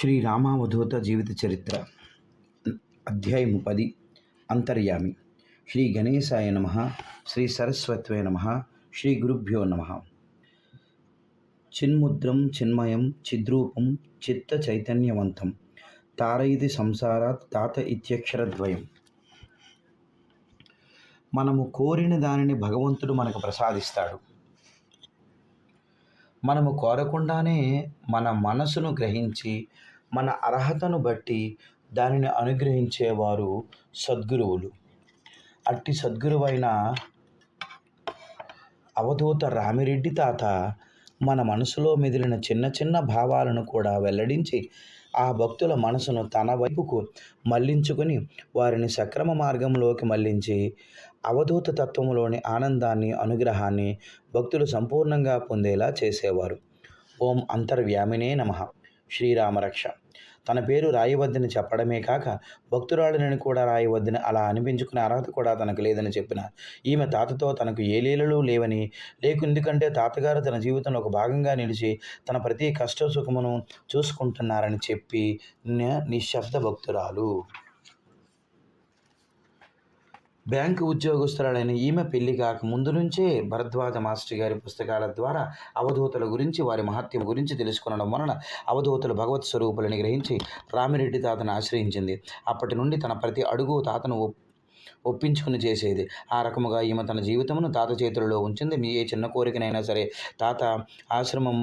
శ్రీ రామావధూత జీవిత చరిత్ర అధ్యాయము పది అంతర్యామి. శ్రీ గణేశాయ నమ శ్రీ సరస్వత్వే నమ శ్రీ గురుభ్యో నమ. చిన్ముద్రం చిన్మయం చిద్రూపం చిత్త చైతన్యవంతం తారైది సంసారాత్ తాత ఇత్యక్షరద్వయం. మనము కోరిన దానిని భగవంతుడు మనకు ప్రసాదిస్తాడు. మనము కోరకుండానే మన మనసును గ్రహించి మన అర్హతను బట్టి దానిని అనుగ్రహించేవారు సద్గురువులు. అట్టి సద్గురువైన అవధూత రామిరెడ్డి తాత మన మనసులో మెదిలిన చిన్న చిన్న భావాలను కూడా వెల్లడించి ఆ భక్తుల మనసును తన వైపుకు మళ్ళించుకుని వారిని సక్రమ మార్గంలోకి మళ్ళించి అవధూత తత్వంలోని ఆనందాన్ని అనుగ్రహాన్ని భక్తులు సంపూర్ణంగా పొందేలా చేసేవారు. ఓం అంతర్వ్యామినే నమ. శ్రీరామరక్ష. తన పేరు రాయవద్దని చెప్పడమే కాక భక్తురాలిని కూడా రాయవద్దని అలా అనిపించుకునే అర్హత కూడా తనకు లేదని చెప్పిన. ఈమె తాతతో తనకు ఏ లీలలు లేవని లేకు ఎందుకంటే తాతగారు తన జీవితంలో ఒక భాగంగా నిలిచి తన ప్రతి కష్ట సుఖమును చూసుకుంటున్నారని చెప్పి నిశ్శబ్ద భక్తురాలు. బ్యాంకు ఉద్యోగస్తురాలైన ఈమె పెళ్ళి కాక ముందు నుంచే భరద్వాజ మాస్టర్ గారి పుస్తకాల ద్వారా అవధూతల గురించి వారి మహత్యం గురించి తెలుసుకునడం వలన అవధూతలు భగవత్ స్వరూపులని గ్రహించి రామిరెడ్డి తాతను ఆశ్రయించింది. అప్పటి నుండి తన ప్రతి అడుగు తాతను ఒప్పించుకుని చేసేది. ఆ రకముగా ఈమె తన జీవితమును తాత చేతులలో ఉంచింది. మీ ఏ చిన్న కోరికనైనా సరే తాత ఆశ్రమం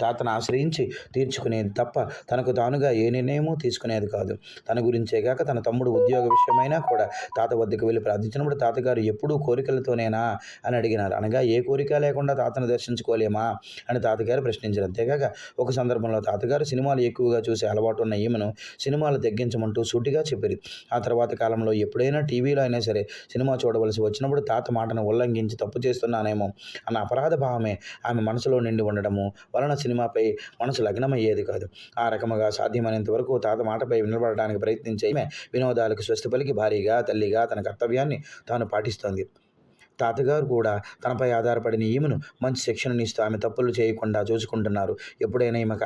తాతను ఆశ్రయించి తీర్చుకునేది తప్ప తనకు తానుగా ఏ నిర్ణయమూ తీసుకునేది కాదు. తన గురించే కాక తన తమ్ముడు ఉద్యోగ విషయమైనా కూడా తాత వద్దకు వెళ్ళి ప్రార్థించినప్పుడు తాతగారు ఎప్పుడూ కోరికలతోనేనా అని అడిగినారు. అనగా ఏ కోరిక లేకుండా తాతను దర్శించుకోలేమా అని తాతగారు ప్రశ్నించారు. అంతేకాక ఒక సందర్భంలో తాతగారు సినిమాలు ఎక్కువగా చూసే అలవాటు ఉన్న ఈమెను సినిమాలు తగ్గించమంటూ సూటిగా చెప్పారు. ఆ తర్వాత కాలంలో ఎప్పుడైనా టీవీలో అయినా సరే సినిమా చూడవలసి వచ్చినప్పుడు తాత మాటను ఉల్లంఘించి తప్పు చేస్తున్నానేమో అన్న అపరాధ భావమే ఆమె మనసులో నిండి ఉండడము వలన సినిమాపై మనసు లగ్నమయ్యేది కాదు. ఆ రకముగా సాధ్యమైనంత వరకు తాత మాటపై నిలబడడానికి ప్రయత్నించే వినోదాలకు స్వస్తి పలికి భారీగా తల్లిగా తన కర్తవ్యాన్ని తాను పాటిస్తోంది. తాతగారు కూడా తనపై ఆధారపడిన ఈమెను మంచి శిక్షణనిస్తూ ఆమె తప్పులు చేయకుండా చూసుకుంటున్నారు. ఎప్పుడైనా ఈమెకు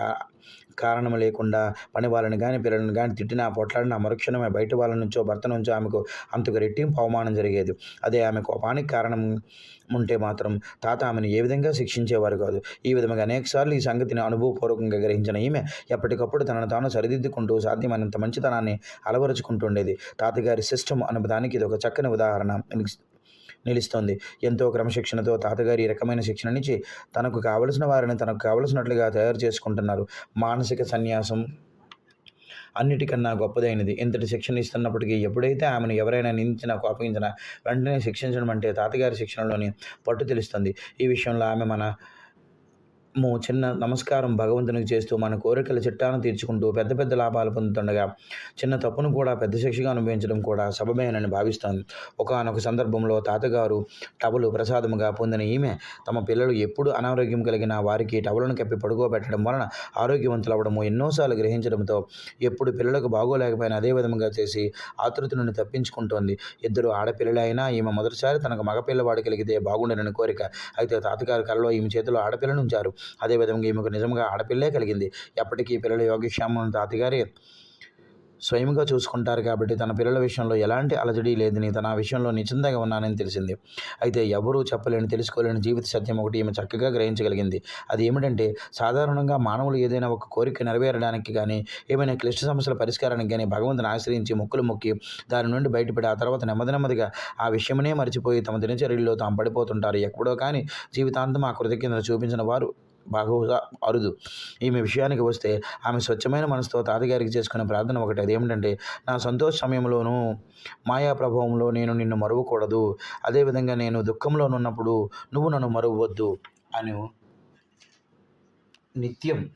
కారణం లేకుండా పని వాళ్ళని కానీ పిల్లలను కానీ తిట్టినా పొట్లాడినా మరుక్షణమే బయట వాళ్ళ నుంచో భర్త నుంచో ఆమెకు అంతకు రెట్టింపు అవమానం జరిగేది. అదే ఆమె కోపానికి కారణం ఉంటే మాత్రం తాత ఆమెను ఏ విధంగా శిక్షించేవారు కాదు. ఈ విధంగా అనేకసార్లు ఈ సంగతిని అనుభవపూర్వకంగా గ్రహించిన ఈమె ఎప్పటికప్పుడు తనను తాను సరిదిద్దుకుంటూ సాధ్యమైనంత మంచితనాన్ని అలవరుచుకుంటుండేది తాతగారి సిస్టమ్ అనే దానికి ఇది ఒక చక్కని ఉదాహరణ. నిలుస్తోంది. ఎంతో క్రమశిక్షణతో తాతగారి ఈ రకమైన శిక్షణనిచ్చి తనకు కావలసిన వారిని తనకు కావలసినట్లుగా తయారు చేసుకుంటున్నారు. మానసిక సన్యాసం అన్నిటికన్నా గొప్పదైనది. ఇంతటి శిక్షణ ఇస్తున్నప్పటికీ ఎప్పుడైతే ఆమెను ఎవరైనా నిందించినా కోపగించినా వెంటనే శిక్షించడం అంటే తాతగారి శిక్షణలోని పట్టు తెలుస్తుంది. ఈ విషయంలో ఆమె మన ము చిన్న నమస్కారం భగవంతునికి చేస్తూ మన కోరికల చిట్టాను తీర్చుకుంటూ పెద్ద పెద్ద లాభాలు పొందుతుండగా చిన్న తప్పును కూడా పెద్ద శిక్షగా అనుభవించడం కూడా సబమేనని భావిస్తోంది ఒకానొక సందర్భంలో తాతగారు టవలు ప్రసాదముగా పొందిన ఈమె తమ పిల్లలు ఎప్పుడు అనారోగ్యం కలిగిన వారికి టవలను కప్పి పడుకోబెట్టడం వలన ఆరోగ్యవంతులవడము ఎన్నోసార్లు గ్రహించడంతో ఎప్పుడు పిల్లలకు బాగోలేకపోయినా అదే విధంగా చేసి ఆతృత నుండి తప్పించుకుంటోంది. ఇద్దరు ఆడపిల్లలైనా ఈమె మొదటిసారి తనకు మగపిల్లవాడు కలిగితే బాగుండనని కోరిక. అయితే తాతగారు కలలో ఈమె చేతిలో ఆడపిల్లను ఉంచారు. అదేవిధంగా ఈమెకు నిజంగా ఆడపిల్లే కలిగింది. ఎప్పటికీ పిల్లల యోగక్షేమం తాతగారి స్వయంగా చూసుకుంటారు కాబట్టి తన పిల్లల విషయంలో ఎలాంటి అలజడి లేదని తన ఆ విషయంలో నిశ్చింతగా ఉన్నానని తెలిసింది. అయితే ఎవరూ చెప్పలేని తెలుసుకోలేని జీవిత సత్యం ఒకటి ఈమె చక్కగా గ్రహించగలిగింది. అది ఏమిటంటే సాధారణంగా మానవులు ఏదైనా ఒక కోరిక నెరవేరడానికి కానీ ఏమైనా క్లిష్ట సమస్యల పరిష్కారానికి కానీ భగవంతుని ఆశ్రయించి మొక్కులు మొక్కి దాని నుండి బయటపడి ఆ తర్వాత నెమ్మది నెమ్మదిగా ఆ విషయమనే మర్చిపోయి తమ దినచర్యల్లో తాము పడిపోతుంటారు. ఎప్పుడో కానీ జీవితాంతం ఆ కృతజ్ఞతను చూపించిన వారు బహుశా అరుదు. ఈమె విషయానికి వస్తే ఆమె స్వచ్ఛమైన మనసుతో తాతగారికి చేసుకునే ప్రార్థన ఒకటి. అదేమిటంటే నా సంతోష సమయంలోనూ మాయా ప్రభావంలో నేను నిన్ను మరువకూడదు. అదేవిధంగా నేను దుఃఖంలోనున్నప్పుడు నువ్వు నన్ను మరువద్దు అని నిత్యం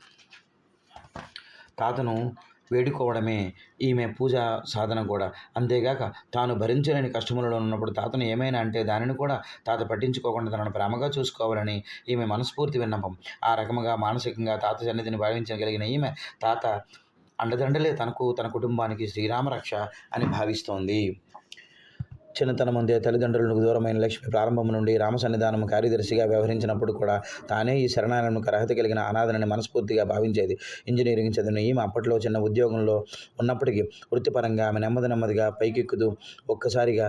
తాతను వేడుకోవడమే ఈమె పూజ సాధన కూడా. అంతేగాక తాను భరించలేని కష్టములలో ఉన్నప్పుడు తాతను ఏమైనా అంటే దానిని కూడా తాత పట్టించుకోకుండా తనను ప్రేమగా చూసుకోవాలని ఈమె మనస్ఫూర్తి విన్నపం. ఆ రకముగా మానసికంగా తాత సన్నిధిని భావించగలిగిన ఈమె తాత అండదండలే తనకు తన కుటుంబానికి శ్రీరామరక్ష అని భావిస్తోంది. చిన్నతనముందే తల్లిదండ్రులకు దూరమైన లక్ష్మి ప్రారంభం నుండి రామ సన్నిధానం కార్యదర్శిగా వ్యవహరించినప్పుడు కూడా తానే ఈ శరణాలయంకు అర్హత కలిగిన అనాథనని మనస్ఫూర్తిగా భావించేది. ఇంజనీరింగ్ చదివిన ఈమె అప్పట్లో చిన్న ఉద్యోగంలో ఉన్నప్పటికీ వృత్తిపరంగా ఆమె నెమ్మది నెమ్మదిగా పైకెక్కుతూ ఒక్కసారిగా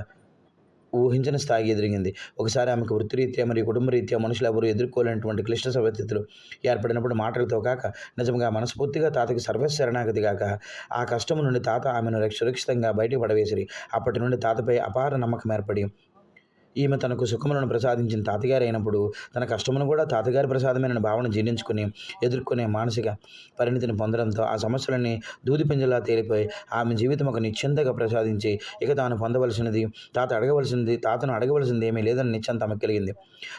ఊహించని స్థాయికి ఎదిరింది. ఒకసారి ఆమెకు వృత్తిరీత్యా మరియు కుటుంబరీత్యా మనుషులు ఎవరు ఎదుర్కోలేనటువంటి క్లిష్ట పరిస్థితులు ఏర్పడినప్పుడు మాటలతో కాక నిజంగా మనస్ఫూర్తిగా తాతకి సర్వశరణాగతి కాక ఆ కష్టం నుండి తాత ఆమెను సురక్షితంగా బయటపడవేసిరి అప్పటి నుండి తాతపై అపార నమ్మకం ఏర్పడి ఈమె తనకు సుఖములను ప్రసాదించిన తాతగారు అయినప్పుడు తన కష్టమును కూడా తాతగారి ప్రసాదమైన భావన జీర్ణించుకుని ఎదుర్కొనే మానసిక పరిణితిని పొందడంతో ఆ సమస్యలన్నీ దూది పింజలా తేలిపోయి ఆమె జీవితం ఒక నిశ్చింతగా ప్రసాదించి ఇక తాను పొందవలసినది తాత అడగవలసినది తాతను అడగవలసింది ఏమీ లేదని నిశ్చంత ఆమె కలిగింది.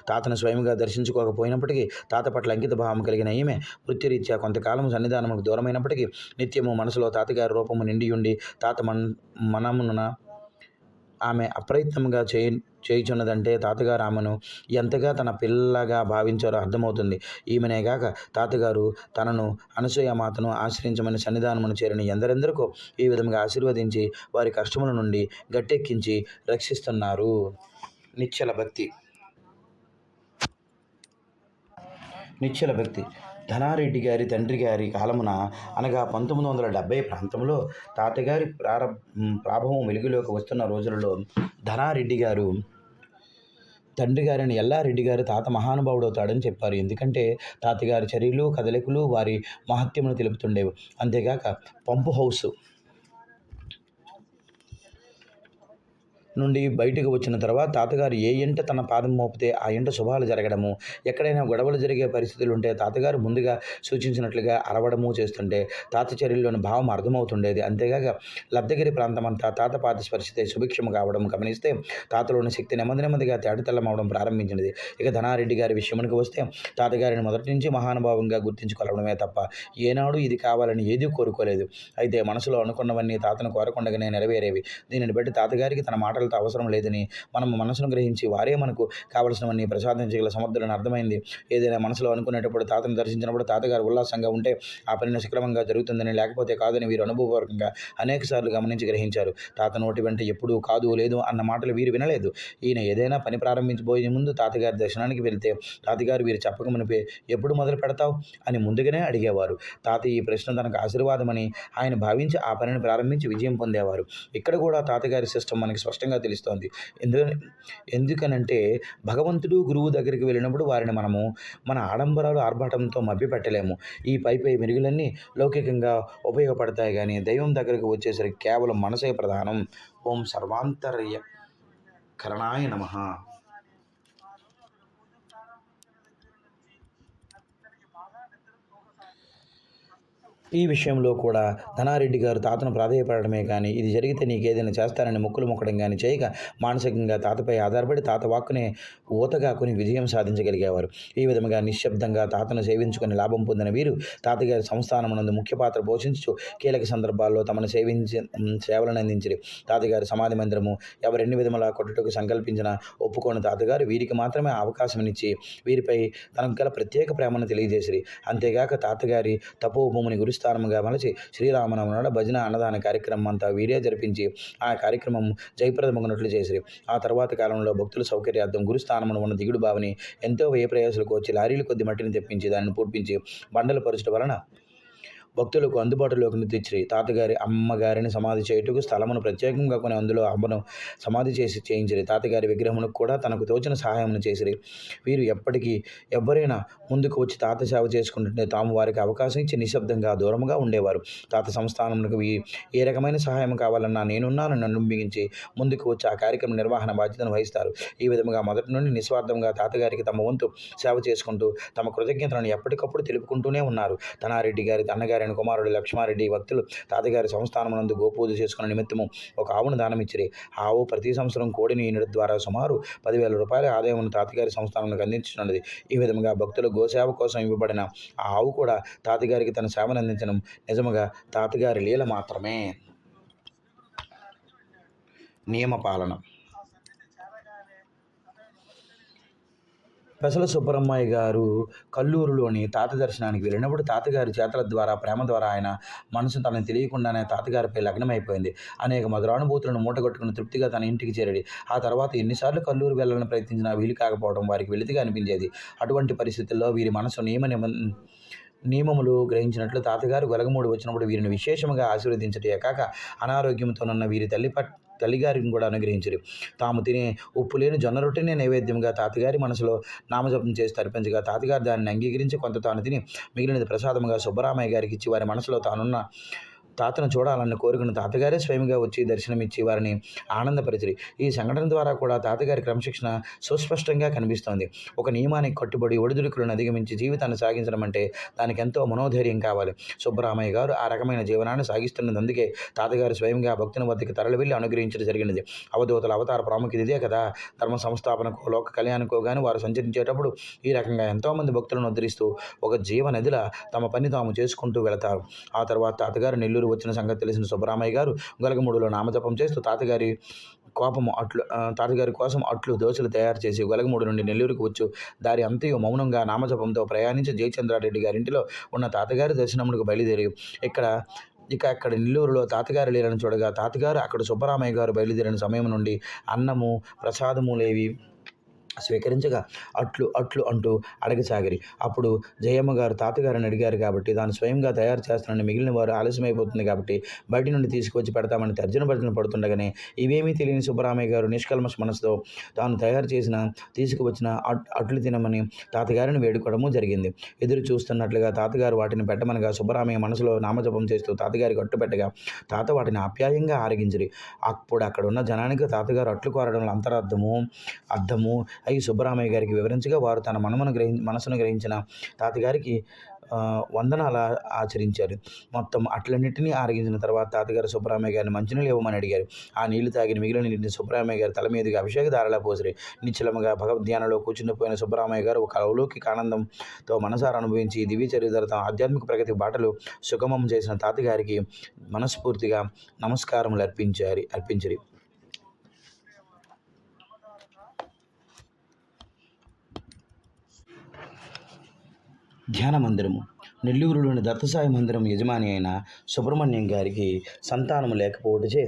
తాతను స్వయంగా దర్శించుకోకపోయినప్పటికీ తాత పట్ల అంకిత భావం కలిగిన ఈమె వృత్తిరీత్యా కొంతకాలం సన్నిధానములకు దూరమైనప్పటికీ నిత్యము మనసులో తాతగారి రూపము నిండి ఉండి తాత మన మనమున ఆమె అప్రయత్నంగా చేయి చేయుచున్నదంటే తాతగారు ఆమెను ఎంతగా తన పిల్లగా భావించారో అర్థమవుతుంది. ఈమెనేగాక తాతగారు తనను అనసూయ మాతను ఆశ్రయించమని సన్నిధానమును చేరిన ఎందరెందరికో ఈ విధంగా ఆశీర్వదించి వారి కష్టముల నుండి గట్టెక్కించి రక్షిస్తున్నారు. నిశ్చల భక్తి. నిశ్చల భక్తి. ధనారెడ్డి గారి తండ్రి గారి కాలమున అనగా పంతొమ్మిది వందల డెబ్బై ప్రాంతంలో తాతగారి ప్రార ప్రాభవం వెలుగులోకి వస్తున్న రోజులలో ధనారెడ్డి గారు తండ్రి గారిని ఎల్లారెడ్డి గారు తాత మహానుభావుడు అవుతాడని చెప్పారు. ఎందుకంటే తాతగారి చర్యలు కదలికలు వారి మహత్యమును తెలుపుతుండేవి. అంతేగాక పంపు హౌస్ నుండి బయటకు వచ్చిన తర్వాత తాతగారు ఏ ఇంట తన పాదం మోపితే ఆ ఇంట శుభాలు జరగడము. ఎక్కడైనా గొడవలు జరిగే పరిస్థితులు ఉంటే తాతగారు ముందుగా సూచించినట్లుగా అరవడము చేస్తుంటే తాత చర్యల్లోని భావం అర్థమవుతుండేది. అంతేగాక లబ్ధగిరి ప్రాంతం అంతా తాత పాత స్పర్శితే సుభిక్షము కావడం గమనిస్తే తాతలోని శక్తి నెమ్మది నెమ్మదిగా తేటతెల్లమవడం ప్రారంభించినది. ఇక ధనారెడ్డి గారి విషయానికి వస్తే తాతగారిని మొదటి నుంచి మహానుభావంగా గుర్తించుకోవడమే తప్ప ఏనాడు ఇది కావాలని ఏదీ కోరుకోలేదు. అయితే మనసులో అనుకున్నవన్నీ తాతను కోరకుండగానే నెరవేరేవి. దీనిని బట్టి తాతగారికి తన మాటలు మాటలతో అవసరం లేదని మనం మనసును గ్రహించి వారే మనకు కావలసినవన్నీ ప్రసాదించగల సమర్థులను అర్థమైంది. ఏదైనా మనసులో అనుకునేటప్పుడు తాతను దర్శించినప్పుడు తాతగారు ఉల్లాసంగా ఉంటే ఆ పనిని సక్రమంగా జరుగుతుందని లేకపోతే కాదని వీరు అనుభవపూర్వకంగా అనేకసార్లు గమనించి గ్రహించారు. తాత నోటి వెంట ఎప్పుడు కాదు లేదు అన్న మాటలు వీరు వినలేదు. ఈయన ఏదైనా పని ప్రారంభించబోయే ముందు తాతగారి దర్శనానికి వెళ్తే తాతగారు వీరు చెప్పకమునిపే ఎప్పుడు మొదలు పెడతావు? అని ముందుగానే అడిగేవారు. తాత ఈ ప్రశ్న తనకు ఆశీర్వాదమని ఆయన భావించి ఆ పనిని ప్రారంభించి విజయం పొందేవారు. ఇక్కడ కూడా తాతగారి సిస్టమ్ మనకి స్పష్టంగా తెలుస్తోంది. ఎందు ఎందుకనంటే భగవంతుడు గురువు దగ్గరికి వెళ్ళినప్పుడు వారిని మనము మన ఆడంబరాలు ఆర్భాటంతో మభ్యపెట్టలేము. ఈ పై పై మెరుగులన్నీ లౌకికంగా ఉపయోగపడతాయి కానీ దైవం దగ్గరికి వచ్చేసరికి కేవలం మనసే ప్రధానం. ఓం సర్వాంతర్య కరణాయ నమః. ఈ విషయంలో కూడా ధనారెడ్డి గారు తాతను ప్రాధాయపడమే కానీ ఇది జరిగితే నీకేదైనా చేస్తానని ముక్కులు మొక్కడం కానీ చేయక మానసికంగా తాతపై ఆధారపడి తాత వాక్కునే ఊతగా కొని విజయం సాధించగలిగేవారు. ఈ విధంగా నిశ్శబ్దంగా తాతను సేవించుకుని లాభం పొందిన వీరు తాతగారి సంస్థానమునందు ముఖ్య పాత్ర పోషించు కీలక సందర్భాల్లో తమను సేవించి సేవలను అందించి తాతగారి సమాధి మందిరము ఎవరెన్ని విధములా కొట్టుటకు సంకల్పించిన ఒప్పుకోని తాతగారు. వీరికి మాత్రమే అవకాశం ఇచ్చి వీరిపై తనకు గల ప్రత్యేక ప్రేమను తెలియజేసిరి. అంతేగాక తాతగారి తపోభూమిని స్థానముగా మలచి శ్రీరామనవమి నాడు భజన అన్నదాన కార్యక్రమం అంతా వీరే జరిపించి ఆ కార్యక్రమం జయప్రదమగినట్లు చేసిరి. ఆ తర్వాత కాలంలో భక్తుల సౌకర్యార్థం గురుస్థానమును ఉన్న దిగుడు బావిని ఎంతో వ్యయ ప్రయాసులకు వచ్చి లారీల కొద్ది మట్టిని తెప్పించి దానిని పూడ్పించి బండలు పరచడం వలన భక్తులకు అందుబాటులోకి తెచ్చిరి తాతగారి అమ్మగారిని సమాధి చేయుటకు స్థలమును ప్రత్యేకంగా కొని అందులో అమ్మను సమాధి చేసి చేయించిరి. తాతగారి విగ్రహమును కూడా తనకు తోచిన సహాయమును చేసిరి. వీరు ఎప్పటికీ ఎవరైనా ముందుకు వచ్చి తాత సేవ చేసుకుంటుంటే తాము వారికి అవకాశం ఇచ్చి నిశ్శబ్దంగా దూరంగా ఉండేవారు. తాత సంస్థానమునకు ఏ రకమైన సహాయం కావాలన్నా నేనున్నాను నన్ను బిగించి ముందుకు వచ్చి ఆ కార్యక్రమ నిర్వహణ బాధ్యతను వహిస్తారు. ఈ విధంగా మొదటి నుండి నిస్వార్థంగా తాతగారికి తమ వంతు సేవ చేసుకుంటూ తమ కృతజ్ఞతలను ఎప్పటికప్పుడు తెలుపుకుంటూనే ఉన్నారు. తనారెడ్డి గారి అన్నగారి కుమారుడు లక్ష్మారెడ్డి భక్తులు తాతగారి సంస్థానమునందు గోపూజ చేసుకున్న నిమిత్తము ఒక ఆవును దానమిచ్చిరి. ఆవు ప్రతి సంవత్సరం కోడిని ఈనుడి ద్వారా సుమారు పదివేల రూపాయల ఆదాయం తాతగారి సంస్థానానికి అందించినది. ఈ విధంగా భక్తులు గోసేవ కోసం ఇవ్వబడిన ఆ ఆవు కూడా తాతగారికి తన సేవను అందించడం నిజముగా తాతగారి లీల మాత్రమే. నియమపాలన పెసల సుబ్బరమ్మాయి గారు కల్లూరులోని తాత దర్శనానికి వెళ్ళినప్పుడు తాతగారి చేతల ద్వారా ప్రేమ ద్వారా ఆయన మనసు తనకు తెలియకుండానే తాతగారిపై లగ్నమైపోయింది. అనేక మధురానుభూతులను మూటగొట్టుకుని తృప్తిగా తన ఇంటికి చేరడి. ఆ తర్వాత ఎన్నిసార్లు కల్లూరు వెళ్ళాలని ప్రయత్నించినా వీలు కాకపోవడం వారికి వెలితిగా అనిపించేది. అటువంటి పరిస్థితుల్లో వీరి మనసు నియమ నియమములు గ్రహించినట్లు తాతగారు వెలగమూడి వచ్చినప్పుడు వీరిని విశేషముగా ఆశీర్వదించటే కాక అనారోగ్యంతోనున్న వీరి తల్లి పట్ తల్లిగారిని కూడా అనుగ్రహించరు. తాము తినే ఉప్పు లేని జొన్న రొట్టెనే నైవేద్యంగా తాతగారి మనసులో నామజపం చేసి తర్పించగా తాతగారు దానిని అంగీకరించి కొంత తాను తిని మిగిలినది ప్రసాదముగా సుబ్బరామయ్య గారికి ఇచ్చి వారి మనసులో తానున్న తాతను చూడాలన్న కోరికను తాతగారే స్వయంగా వచ్చి దర్శనమిచ్చి వారిని ఆనందపరిచిరి. ఈ సంఘటన ద్వారా కూడా తాతగారి క్రమశిక్షణ సుస్పష్టంగా కనిపిస్తోంది. ఒక నియమానికి కట్టుబడి ఒడిదుడుకులను అధిగమించి జీవితాన్ని సాగించడం అంటే దానికి ఎంతో మనోధైర్యం కావాలి. సుబ్బరామయ్య గారు ఆ రకమైన జీవనాన్ని సాగిస్తున్నదందుకే తాతగారు స్వయంగా భక్తుని వద్దకు తరలి వెళ్ళి అనుగ్రహించడం జరిగినది. అవధూతల అవతార ప్రాముఖ్యత ఇదే కదా! ధర్మ సంస్థాపనకో లోక కళ్యాణకో కానీ వారు సంచరించేటప్పుడు ఈ రకంగా ఎంతోమంది భక్తులను ఉద్ధరిస్తూ ఒక జీవనదిలా తమ పని తాము చేసుకుంటూ వెళతారు. ఆ తర్వాత తాతగారు నెల్లూరు వచ్చిన సంగతి తెలిసిన సుబ్బరామయ్య గారు గొలగమూడులో నామజపం చేస్తూ తాతగారి కోపము అట్లు తాతగారి కోసం అట్లు దోశలు తయారు చేసి గొలగమూడు నుండి నెల్లూరుకు వచ్చు. దారి అంతయు మౌనంగా నామజపంతో ప్రయాణించి జయచంద్రారెడ్డి గారి ఇంటిలో ఉన్న తాతగారి దర్శనమునకు బయలుదేరి ఇక్కడ ఇక అక్కడ నెల్లూరులో తాతగారు లేరని చూడగా తాతగారు అక్కడ సుబ్బరామయ్య గారు బయలుదేరిన సమయం నుండి అన్నము ప్రసాదము లేవి స్వీకరించగా అట్లు అట్లు అంటూ అడగసాగిరి. అప్పుడు జయమ్మ గారు తాతగారిని అడిగారు కాబట్టి దాన్ని స్వయంగా తయారు చేస్తానని మిగిలిన వారు ఆలస్యమైపోతుంది కాబట్టి బయట నుండి తీసుకొచ్చి పెడతామని తర్జన భర్జన పడుతుండగానే ఇవేమీ తెలియని సుబ్బరామయ్య గారు నిష్కల్మష మనసుతో తాను తయారు చేసిన తీసుకువచ్చిన అట్- అట్లు తినమని తాతగారిని వేడుకోవడము జరిగింది. ఎదురు చూస్తున్నట్లుగా తాతగారు వాటిని పెట్టమనగా సుబ్బరామయ్య మనసులో నామజపం చేస్తూ తాతగారికి అట్టు పెట్టగా తాత వాటిని ఆప్యాయంగా ఆరగించిరి. అప్పుడు అక్కడ ఉన్న జనానికి తాతగారు అట్లు కోరడంలో అంతరార్థము అర్థము అయి సుబ్బరామయ్య గారికి వివరించగా వారు తన మనమును గ్రహి మనసును గ్రహించిన తాతగారికి వందనాలు ఆచరించారు. మొత్తం అట్లన్నింటినీ ఆరగించిన తర్వాత తాతగారు సుబ్బరామయ్య గారిని మంచినీళ్ళు ఇవ్వమని అడిగారు. ఆ నీళ్ళు తాగిన మిగిలిన నీటిని సుబ్బరామయ్య గారి తల మీదుగా అభిషేక దారలా పోసిరి. నిశ్చలముగా భగవద్ధ్యానంలో కూర్చునిపోయిన సుబ్బరామయ్య గారు ఒక అవలోకి ఆనందంతో మనసారా అనుభవించి దివ్య చరిత్ర ఆధ్యాత్మిక ప్రగతి బాటలు సుగమం చేసిన తాతగారికి మనస్ఫూర్తిగా నమస్కారములు అర్పించారు అర్పించరు. ధ్యాన మందిరము. నెల్లూరులోని దత్తసాయి మందిరం యజమాని అయిన సుబ్రహ్మణ్యం గారికి సంతానము లేకపోవటచే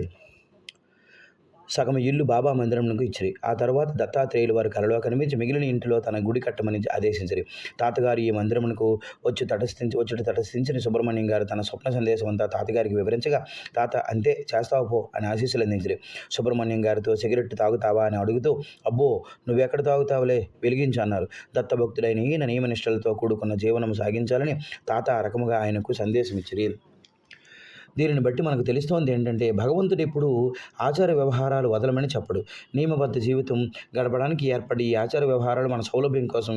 సగం ఇల్లు బాబా మందిరంకు ఇచ్చిరి. ఆ తర్వాత దత్తాత్రేయులు వారి కలలో కనిపించి మిగిలిన ఇంటిలో తన గుడి కట్టమని ఆదేశించరి. తాతగారు ఈ మందిరమునకు వచ్చి తటస్థించి వచ్చి తటస్థించిన సుబ్రహ్మణ్యం గారు తన స్వప్న సందేశం అంతా తాతగారికి వివరించగా తాత అంతే చేస్తావు పో అని ఆశీస్సులు అందించరి. సుబ్రహ్మణ్యం గారితో సిగరెట్ తాగుతావా అని అడుగుతూ అబ్బో నువ్వెక్కడ తాగుతావులే? వెలిగించు అన్నారు. దత్తభక్తుడైన ఈయన నియమనిష్టలతో కూడుకున్న జీవనం సాగించాలని తాత ఆ రకముగా ఆయనకు సందేశం ఇచ్చిరి దీనిని బట్టి మనకు తెలుస్తోంది ఏంటంటే భగవంతుడు ఎప్పుడు ఆచార వ్యవహారాలు వదలమని చెప్పడు. నియమబద్ధ జీవితం గడపడానికి ఏర్పడి ఈ ఆచార వ్యవహారాలు మన సౌలభ్యం కోసం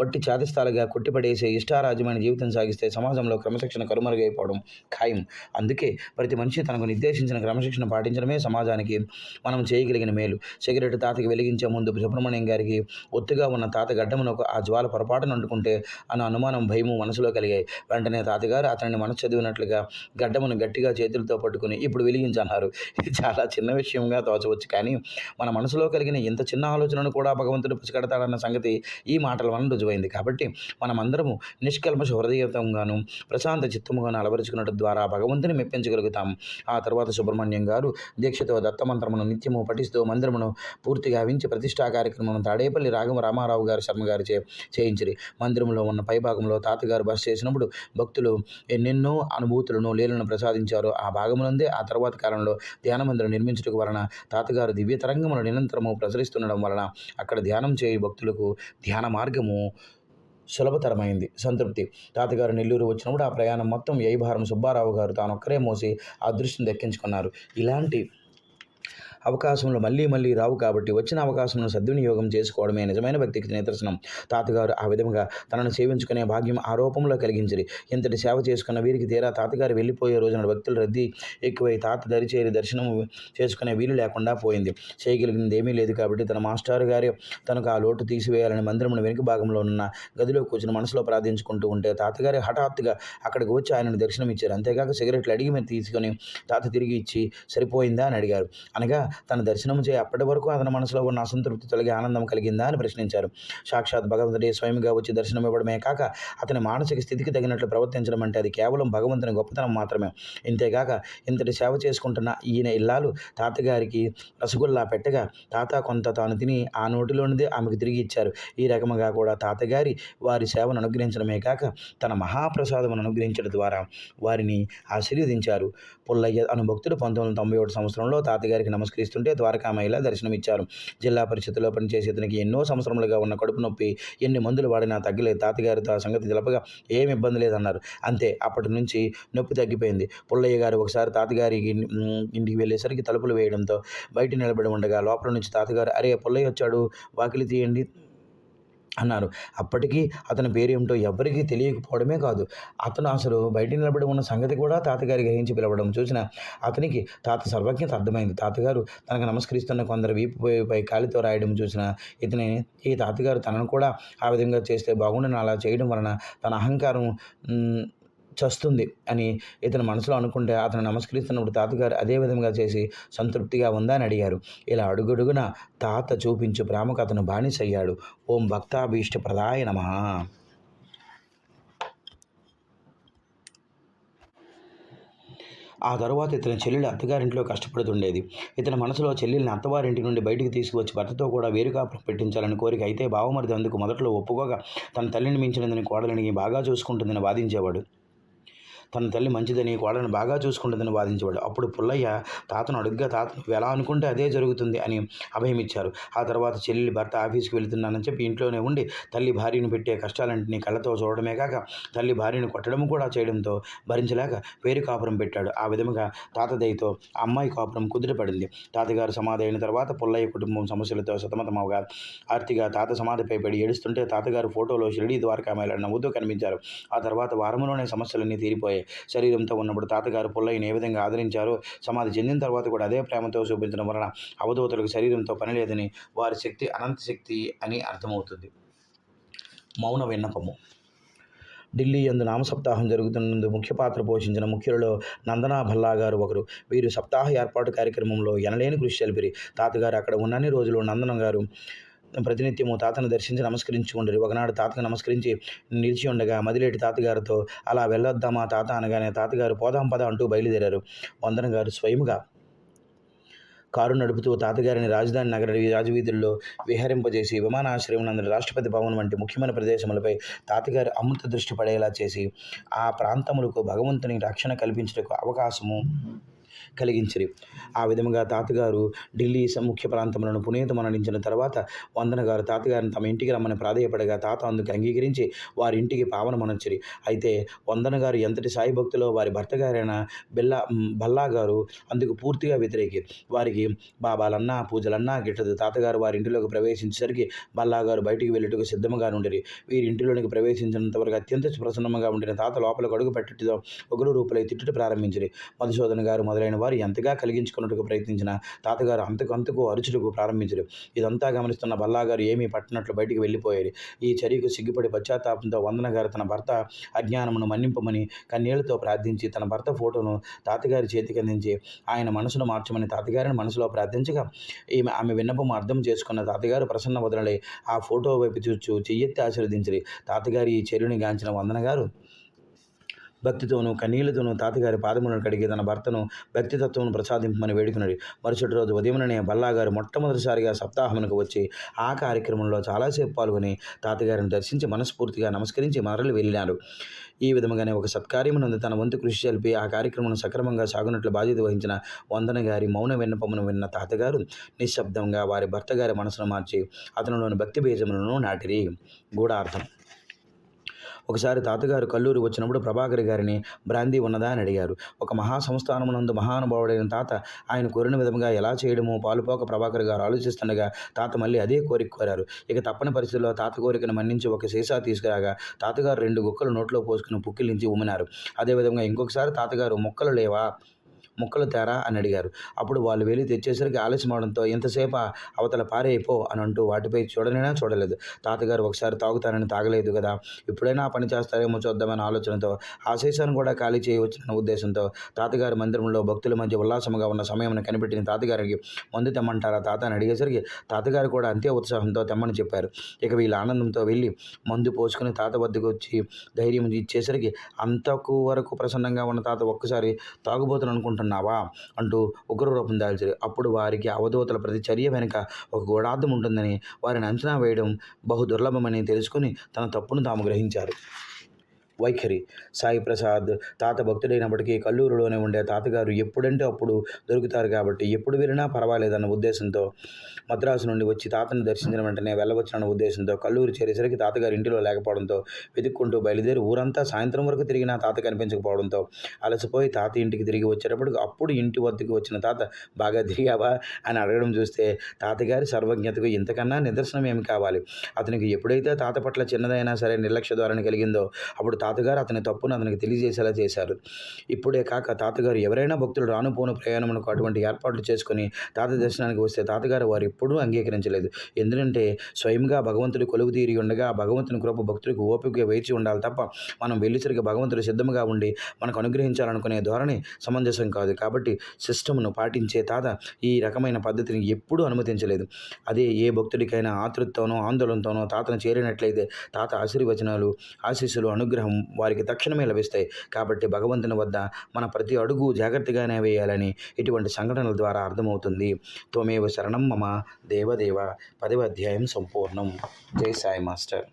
వట్టి చాదస్తాలుగా కొట్టిపడేసే ఇష్టారాజ్యమైన జీవితం సాగిస్తే సమాజంలో క్రమశిక్షణ కరుమరుగైపోవడం ఖాయం. అందుకే ప్రతి మనిషి తనకు నిర్దేశించిన క్రమశిక్షణ పాటించడమే సమాజానికి మనం చేయగలిగిన మేలు. సిగరెట్ తాతకి వెలిగించే ముందు సుబ్రహ్మణ్యం గారికి ఒత్తుగా ఉన్న తాత గడ్డమునకు ఆ జ్వాల పొరపాటున అంటుకుంటే అన్న అనుమానం భయము మనసులో కలిగాయి. వెంటనే తాతగారు అతనిని మనసు చదివినట్లుగా గడ్డమును గట్టి గట్టిగా చేతులతో పట్టుకుని ఇప్పుడు వెలిగించన్నారు. ఇది చాలా చిన్న విషయంగా తోచవచ్చు. కానీ మన మనసులో కలిగిన ఇంత చిన్న ఆలోచనను కూడా భగవంతుడు పసిగడతాడన్న సంగతి ఈ మాటల వలన రుజువైంది. కాబట్టి మనమందరము నిష్కల్మష హృదయంగాను ప్రశాంత చిత్తముగాను అలవరుచుకున్నట్టు ద్వారా భగవంతుని మెప్పించగలుగుతాం. ఆ తర్వాత సుబ్రహ్మణ్యం గారు దీక్షతో దత్తమంత్రమును నిత్యము పఠిస్తూ మందిరమును పూర్తిగా వించి ప్రతిష్టా కార్యక్రమం తాడేపల్లి రాఘవ రామారావు గారు శర్మ గారు చే చేయించిరి. మందిరంలో ఉన్న పైభాగంలో తాతగారు బస చేసినప్పుడు భక్తులు ఎన్నెన్నో అనుభూతులను లీలను ప్రసాదించారు ఆ భాగమునందే ఆ తర్వాత కాలంలో ధ్యాన మందిరం నిర్మించడం వలన తాతగారు దివ్య తరంగములు నిరంతరము ప్రసరిస్తుండడం వలన అక్కడ ధ్యానం చేయ భక్తులకు ధ్యాన మార్గము సులభతరమైంది. సంతృప్తి. తాతగారు నెల్లూరు వచ్చినప్పుడు ఆ ప్రయాణం మొత్తం యైభారం సుబ్బారావు గారు తాను ఒక్కరే మోసి ఆ దృష్టిని దక్కించుకున్నారు. ఇలాంటి అవకాశంలో మళ్ళీ మళ్ళీ రావు కాబట్టి వచ్చిన అవకాశంను సద్వినియోగం చేసుకోవడమే నిజమైన వ్యక్తికి నిదర్శనం. తాతగారు ఆ విధంగా తనను సేవించుకునే భాగ్యం ఆ రూపంలో కలిగించిరి. ఇంతటి సేవ చేసుకున్న వీరికి తీరా తాతగారు వెళ్ళిపోయే రోజున భక్తుల రద్దీ ఎక్కువై తాత దరిచేరి దర్శనం చేసుకునే వీలు లేకుండా పోయింది. చేయగలిగింది ఏమీ లేదు కాబట్టి తన మాస్టర్ గారి తనకు ఆ లోటు తీసివేయాలని మందిరమును వెనుక భాగంలో ఉన్న గదిలో కూర్చుని మనసులో ప్రార్థించుకుంటూ ఉంటే తాతగారి హఠాత్తుగా అక్కడికి వచ్చి ఆయనను దర్శనం ఇచ్చారు అంతేకాక సిగరెట్లు అడిగి మీరు తీసుకొని తాత తిరిగి ఇచ్చి సరిపోయిందా అని అడిగారు. అనగా తన దర్శనం చేయ. అప్పటి వరకు అతని మనసులో ఉన్న అసంతృప్తి తొలగి ఆనందం కలిగిందా అని ప్రశ్నించారు. సాక్షాత్ భగవంతుడే స్వయంగా వచ్చి దర్శనం ఇవ్వడమే కాక అతని మానసిక స్థితికి తగినట్లు ప్రవర్తించడం అంటే అది కేవలం భగవంతుని గొప్పతనం మాత్రమే. ఇంతేగాక ఇంతటి సేవ చేసుకుంటున్న ఈయన ఇల్లాలు తాతగారికి రసగుల్లా పెట్టగా తాత కొంత తాను తిని ఆ నోటిలోనిదే ఆమెకు తిరిగి ఇచ్చారు. ఈ రకముగా కూడా తాతగారి వారి సేవను అనుగ్రహించడమే కాక తన మహాప్రసాదమును అనుగ్రహించడం ద్వారా వారిని ఆశీర్వదించారు. పుల్లయ్య అను భక్తుడు పంతొమ్మిది వందల తొంభై ఒకటి సంవత్సరంలో తాతగారికి నమస్కరిస్తుంటే ద్వారకామయ్యలా దర్శనమిచ్చారు. జిల్లా పరిషత్తులో పనిచేసే ఇతనికి ఎన్నో సంవత్సరములుగా ఉన్న కడుపు నొప్పి ఎన్ని మందులు వాడినా తగ్గలేదు. తాతగారితో ఆ సంగతి తెలపగా ఏం ఇబ్బంది లేదన్నారు. అంతే అప్పటి నుంచి నొప్పి తగ్గిపోయింది. పుల్లయ్య గారు ఒకసారి తాతగారి ఇంటికి వెళ్ళేసరికి తలుపులు వేయడంతో బయట నిలబడి ఉండగా లోపల నుంచి తాతగారు అరే పుల్లయ్య వచ్చాడు వాకిలి తీయండి. అన్నారు. అప్పటికీ అతని పేరేమిటో ఎవరికీ తెలియకపోవడమే కాదు. అతను అసలు బయట నిలబడి ఉన్న సంగతి కూడా తాతగారి గ్రహించి పిలవడం చూసిన అతనికి తాత సర్వజ్ఞత అర్థమైంది. తాతగారు తనకు నమస్కరిస్తున్న కొందరు వీపుపై కాలితో రాయడం చూసిన ఇతని ఈ తాతగారు తనను కూడా ఆ విధంగా చేస్తే బాగుండని అలా చేయడం వలన తన అహంకారం చస్తుంది అని ఇతని మనసులో అనుకుంటే అతను నమస్కరిస్తున్నప్పుడు తాతగారు అదే విధంగా చేసి సంతృప్తిగా ఉందా అని అడిగారు. ఇలా అడుగడుగున తాత చూపించు ప్రేమకు అతను బానిసయ్యాడు. ఓం భక్తాభీష్ట ప్రదాయ నమ. ఆ తరువాత ఇతని చెల్లెలు అత్తగారింట్లో కష్టపడుతుండేది. ఇతని మనసులో చెల్లెల్ని అత్తవారింటి నుండి బయటికి తీసుకువచ్చి భర్తతో కూడా వేరుకాపురం పెట్టించాలని కోరిక అయితే బావమరిది అందుకు మొదట్లో ఒప్పుకోగా తన తల్లిని మించినందుని కోడలిని బాగా చూసుకుంటుందని వాదించేవాడు. తన తల్లి మంచిదని కోడలను బాగా చూసుకుంటుందని వాదించేవాడు అప్పుడు పుల్లయ్య తాతను అడుగ్గా తాత ఎలా అనుకుంటే అదే జరుగుతుంది అని అభయం ఇచ్చారు. ఆ తర్వాత చెల్లి భర్త ఆఫీస్కి వెళ్తున్నానని చెప్పి ఇంట్లోనే ఉండి తల్లి భార్యను పెట్టే కష్టాలంటిని కళ్ళతో చూడడమే కాక తల్లి భార్యను కొట్టడం కూడా చేయడంతో భరించలేక వేరు కాపురం పెట్టాడు. ఆ విధముగా తాత దయతో అమ్మాయి కాపురం కుదిరిపడింది తాతగారు సమాధి అయిన తర్వాత పుల్లయ్య కుటుంబం సమస్యలతో సతమతమవగా ఆర్తిగా తాత సమాధిపై పడి ఏడుస్తుంటే తాతగారు ఫోటోలో షిరిడి ద్వారకామేళ నవ్వుతూ కనిపించారు. ఆ తర్వాత వారంలోనే సమస్యలన్నీ తీరిపోయాయి. శరీరంతో ఉన్నప్పుడు తాతగారు పుల్లయ్యని ఏ విధంగా ఆదరించారో సమాధి చెందిన తర్వాత కూడా అదే ప్రేమతో చూపించడం వలన అవధూతలకు శరీరంతో పని లేదని వారి శక్తి అనంత శక్తి అని అర్థమవుతుంది. మౌన విన్నపము. ఢిల్లీ ఎందు నామ సప్తాహం జరుగుతున్నందు ముఖ్య పాత్ర పోషించిన ముఖ్యులలో నందనా భల్లా గారు ఒకరు. వీరు సప్తాహ ఏర్పాటు కార్యక్రమంలో ఎనలేని కృషి తెలిపిరి. తాతగారు అక్కడ ఉన్నన్ని రోజులు నందనం గారు ప్రతినిత్యము తాతను దర్శించి నమస్కరించుకుండరు. ఒకనాడు తాతకు నమస్కరించి నిలిచి ఉండగా మదిలేటి తాతగారితో అలా వెళ్ళొద్దామా తాత? అనగానే తాతగారు పోదాం పద అంటూ బయలుదేరారు. వందన గారు స్వయముగా కారు నడుపుతూ తాతగారిని రాజధాని నగర రాజవీధుల్లో విహరింపజేసి విమానాశ్రయం నందు రాష్ట్రపతి భవన్ వంటి ముఖ్యమైన ప్రదేశములపై తాతగారి అమృత దృష్టి పడేలా చేసి ఆ ప్రాంతములకు భగవంతుని రక్షణ కల్పించటకు అవకాశము కలిగించిరి. ఆ విధముగా తాతగారు ఢిల్లీ ముఖ్య ప్రాంతములను పునీతమనడించిన తర్వాత వందన గారు తాతగారిని తమ ఇంటికి రమ్మని ప్రాధేయపడగా తాత అందుకు అంగీకరించి వారి ఇంటికి పావన పావనమనొచ్చిరి. అయితే వందన గారు ఎంతటి సాయి భక్తులో వారి భర్త గారైన బిల్లా బల్లా గారు అందుకు పూర్తిగా వ్యతిరేకి. వారికి బాబాలన్నా పూజలన్నా గిట్టదు. తాతగారు వారి ఇంటిలోకి ప్రవేశించేసరికి బల్లా గారు బయటికి వెళ్ళుటకు సిద్ధంగా నుండిరి. వీరి ఇంటిలోనికి ప్రవేశించినంత వరకు అత్యంత ప్రసన్నముగా ఉండిన తాత లోపల గడుగు పెట్టటితో ఒకరు రూపలై తిట్టుట ప్రారంభించిరి. మధుసూదన్ గారు మొదలైన వారు ఎంతగా కలిగించుకున్నట్టుకు ప్రయత్నించిన తాతగారు అంతకు అంతకు అరుచుటకు ప్రారంభించారు. ఇదంతా గమనిస్తున్న బల్లాగారు ఏమీ పట్టినట్లు బయటికి వెళ్ళిపోయారు. ఈ చర్యకు సిగ్గుపడి పశ్చాత్తాపంతో వందన గారు తన భర్త అజ్ఞానమును మన్నింపమని కన్నీళ్ళతో ప్రార్థించి తన భర్త ఫోటోను తాతగారి చేతికి అందించి ఆయన మనసును మార్చమని తాతగారిని మనసులో ప్రార్థించగా ఈమె ఆమె విన్నపం అర్థం చేసుకున్న తాతగారు ప్రసన్న వదలలై ఆ ఫోటో వైపు చూచు చెయ్యెత్తి ఆశీర్వదించిరి. తాతగారి ఈ చర్యని గాంచిన వందన గారు భక్తితోనూ కన్నీళ్ళతోనూ తాతగారి పాదములను కడిగి తన భర్తను భక్తితత్వమును ప్రసాదింపమని వేడుకున్నాడు మరుసటి రోజు ఉదయముననే బల్లాగారు మొట్టమొదటిసారిగా సప్తాహమునకు వచ్చి ఆ కార్యక్రమంలో చాలాసేపు పాల్గొని తాతగారిని దర్శించి మనస్ఫూర్తిగా నమస్కరించి మరలు వెళ్ళినారు ఈ విధముగానే ఒక సత్కార్యమునందు తన వంతు కృషి జరిపి ఆ కార్యక్రమం సక్రమంగా సాగునట్లు బాధ్యత వహించిన వందన గారి మౌన విన్నపమును విన్న తాతగారు నిశ్శబ్దంగా వారి భర్త గారి మనసును మార్చి అతనిలోని భక్తి బీజములను నాటిరి. గూఢార్థం. ఒకసారి తాతగారు కల్లూరు వచ్చినప్పుడు ప్రభాకర్ గారిని బ్రాందీ ఉన్నదా అని అడిగారు. ఒక మహాసంస్థానమునందు మహానుభావుడైన తాత ఆయన కోరిన విధంగా ఎలా చేయడమో? పాలుపోక ప్రభాకర్ గారు ఆలోచిస్తుండగా తాత మళ్ళీ అదే కోరిక కోరారు. ఇక తప్పని పరిస్థితుల్లో తాత కోరికను మన్నించి ఒక సీసా తీసుకురాగా తాతగారు రెండు గుక్కలు నోట్లో పోసుకుని పుక్కిలించి ఉమ్మినారు. అదేవిధంగా ఇంకొకసారి తాతగారు మొక్కలు లేవా? ముక్కలు తేరా అని అడిగారు. అప్పుడు వాళ్ళు వెళ్ళి తెచ్చేసరికి ఆలస్యం అవడంతో ఎంతసేపు? అవతల పారైపో అని అంటూ వాటిపై చూడలేనా చూడలేదు. తాతగారు ఒకసారి తాగుతానని తాగలేదు కదా ఇప్పుడైనా ఆ పని చేస్తారేమో చూద్దామని ఆలోచనతో ఆ సీసాను కూడా ఖాళీ చేయవచ్చున్న ఉద్దేశంతో తాతగారి మందిరంలో భక్తుల మధ్య ఉల్లాసంగా ఉన్న సమయం కనిపెట్టిన తాతగారికి మందు తెమ్మంటారా తాత అని అడిగేసరికి తాతగారు కూడా అంతే ఉత్సాహంతో తెమ్మని చెప్పారు. ఇక వీళ్ళ ఆనందంతో వెళ్ళి మందు పోసుకుని తాత వద్దకు వచ్చి ధైర్యం ఇచ్చేసరికి అంతకు వరకు ప్రసన్నంగా ఉన్న తాత ఒక్కసారి తాగుబోతులు అనుకుంటున్నావా? అంటూ ఉగ్ర రూపం దాల్చారు. అప్పుడు వారికి అవధూతల ప్రతి చర్య వెనుక ఒక గూఢార్థం ఉంటుందని వారిని అంచనా వేయడం బహు దుర్లభమని తెలుసుకుని తన తప్పును తాము గ్రహించారు. వైఖరి. సాయి ప్రసాద్ తాత భక్తుడైనప్పటికీ కల్లూరులోనే ఉండే తాతగారు ఎప్పుడంటే అప్పుడు దొరుకుతారు కాబట్టి ఎప్పుడు వెళ్ళినా పర్వాలేదన్న ఉద్దేశంతో మద్రాసు నుండి వచ్చి తాతను దర్శించిన వెంటనే వెళ్ళవచ్చున్న ఉద్దేశంతో కల్లూరు చేరేసరికి తాతగారు ఇంటిలో లేకపోవడంతో వెతుక్కుంటూ బయలుదేరి ఊరంతా సాయంత్రం వరకు తిరిగినా తాత కనిపించకపోవడంతో అలసిపోయి తాత ఇంటికి తిరిగి వచ్చేటప్పుడు అప్పుడు ఇంటి వద్దకు వచ్చిన తాత బాగా తిరిగావా? అని అడగడం చూస్తే తాతగారి సర్వజ్ఞతకు ఇంతకన్నా నిదర్శనం ఏమి కావాలి? అతనికి ఎప్పుడైతే తాత పట్ల చిన్నదైనా సరే నిర్లక్ష్య ధోరణి కలిగిందో అప్పుడు తాతగారు అతని తప్పును అతనికి తెలియజేసేలా చేశారు. ఇప్పుడే కాక తాతగారు ఎవరైనా భక్తులు రానుపోను ప్రయాణమునకు అటువంటి ఏర్పాట్లు చేసుకుని తాత దర్శనానికి వస్తే తాతగారు వారు ఎప్పుడూ అంగీకరించలేదు. ఎందుకంటే స్వయంగా భగవంతుడి కొలువు తీరి ఉండగా భగవంతుని కృప భక్తుడికి ఓపిక వేచి ఉండాలి తప్ప మనం వెళ్ళిసరికి భగవంతుడు సిద్ధంగా ఉండి మనకు అనుగ్రహించాలనుకునే ధోరణి సమంజసం కాదు. కాబట్టి సిస్టమ్ను పాటించే తాత ఈ రకమైన పద్ధతిని ఎప్పుడూ అనుమతించలేదు. అదే ఏ భక్తుడికైనా ఆతృతతోనో ఆందోళనతోనో తాతను చేరినట్లయితే తాత ఆశీర్వచనాలు ఆశీస్సులు అనుగ్రహం వారికి తక్షణమే లభిస్తాయి. కాబట్టి భగవంతుని వద్ద మన ప్రతి అడుగు జాగ్రత్తగానే వేయాలని ఇటువంటి సంఘటనల ద్వారా అర్థమవుతుంది. త్వమేవ శరణం మమ దేవదేవ. పదవ అధ్యాయం సంపూర్ణం. జై సాయి మాస్టర్.